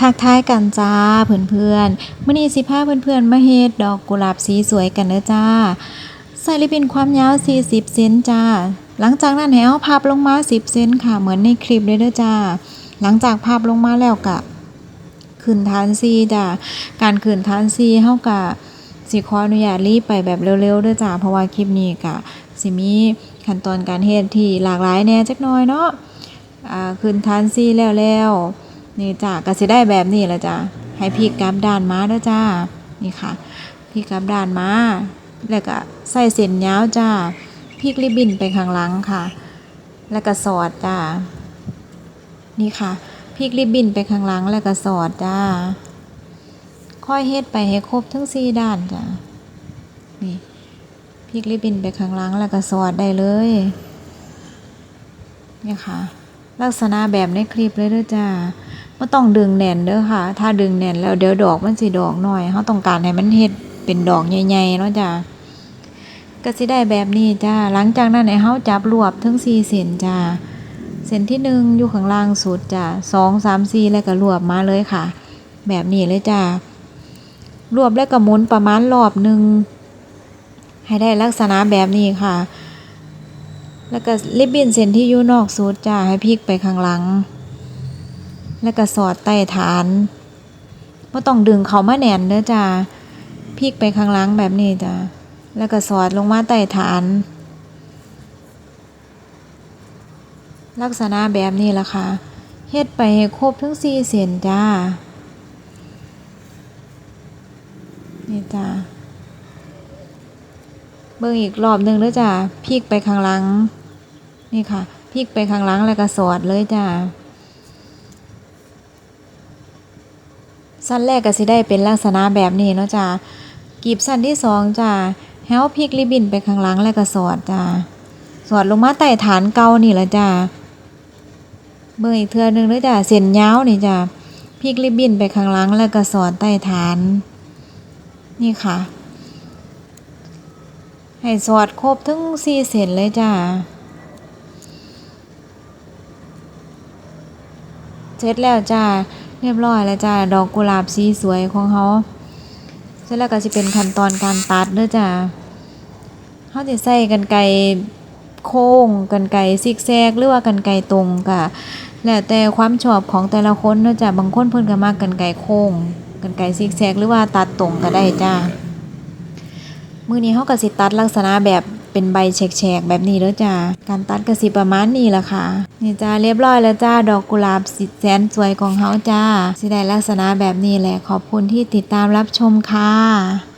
ทักทายกันจ้าเพื่อนๆมื่อนี้สิพาเพื่อนๆมาเฮ็ดดอกกุหลาบสีสวยกันเด้อจ้า ใส่ริบบิ้นความยาว 40 เซนจ้า หลังจากนั้นให้เอาพับลงมา 10 เซนค่ะเหมือนในคลิปเลยเด้อจ้า หลังจากพับลงมาแล้วกะขึ้นฐานซีจ้า การขึ้นฐานซีเฮากะสิขออนุญาตรีบไปแบบเร็วๆเด้อจ้าเพราะว่าคลิปนี้กะสิมีขั้นตอนการเฮ็ดที่หลากหลายแน่จักหน่อยเนาะอ่าขึ้นฐานซีแล้วแล้ว นี่จ้าก็สิได้แบบนี้ละจ้าให้พลิกลับด้านมาด้อจ้านี่ค่ะพลิกลับด้านมาแล้วก็ใส่เส้นยาวจ้าพลิกริบบินไปข้างหลังค่ะ แล้วก็สอดจ้านี่ค่ะพลิกริบบินไปข้างหลังแล้วก็สอดจ้าค่อยเฮ็ดไปให้ครบทั้งสี่ด้านจ้านี่พลิกริบบินไปข้างหลังแล้วก็สอดได้เลยนี่ค่ะลักษณะแบบในคลิปเลยด้อจ้า ไม่ต้องดึงแน่นเด้อค่ะ ถ้าดึงแน่นแล้วเดี๋ยวดอกมันสิดอกน้อยเขาต้องการให้มันเฮ็ดเป็นดอกใหญ่ๆเนาะจ้าก็สิได้แบบนี้จ้า หลังจากนั้นให้เฮาจับรวบทั้งสี่เส้นจ้า เส้นที่หนึ่งอยู่ข้างล่างสุดจ้าสองสามสี่แล้วก็รวบมาเลยค่ะ แบบนี้เลยจ้ารวบแล้วก็หมุนประมาณรอบหนึ่งให้ได้ลักษณะแบบนี้ค่ะ แล้วก็ริบบิ้นเส้นที่อยู่นอกสุดจ้าให้พลิกไปข้างหลัง แล้วก็สอดใต้ฐานไม่ต้องดึงเขามาแน่นเด้อจ้าพลิกไปข้างหลังแบบนี้จ้าแล้วก็สอดลงมาใต้ฐาน ลักษณะแบบนี้ล่ะค่ะเฮ็ดไปให้ครบทั้งสี่เส้นจ้านี่จ้าเบิ่งอีกรอบหนึ่งแล้วจ้ะพลิกไปข้างหลัง นี่ค่ะพลิกไปข้างหลังแล้วก็สอดเลยจ้ะ สั้นแรกก็สิได้เป็นลักษณะแบบนี้เนาะจ้ะกีบสั้นที่สองจ้ะแฮวพลิกริบบินไปข้างหลังแล้วก็สอดจ้ะสอดลงมาใต้ฐานเก่านี่ละจ้ะเบิ่งอีกเทือหนึงเลยจ้ะเส้นยาวนี่จ้ะพลิกริบบินไปข้างหลังแล้วก็สอดใต้ฐาน นี่ค่ะ ให้สอดครบทั้งสี่เส้นเลยจ้าเสร็จแล้วจ้า รียบร้อยแล้วจ้าดอกกุหลาบสีสวยของเขาเสร็จแล้วก็จะเป็นขั้นตอนการตัดเด้อจ้าเขาจะใส่กันไกโค้งกันไกซิกแซก หรือว่ากันไกตรงก็แล้วแต่ความชอบของแต่ละคนเนาะจ้าบางคนเพิ่นก็มากกันไกโค้งกันไกซิกแซก หรือว่าตัดตรงก็ได้จ้ามือนี้เขากสิตัดลักษณะแบบ เป็นใบแฉกๆแบบนี้แล้วจ้าการตัดกระสิประมาณนี้ละค่ะ นี่จ้าเรียบร้อยแล้วจ้าดอกกุหลาบสีแสนสวยของเขาจ้าสิได้ลักษณะแบบนี้แหละขอบคุณที่ติดตามรับชมค่ะ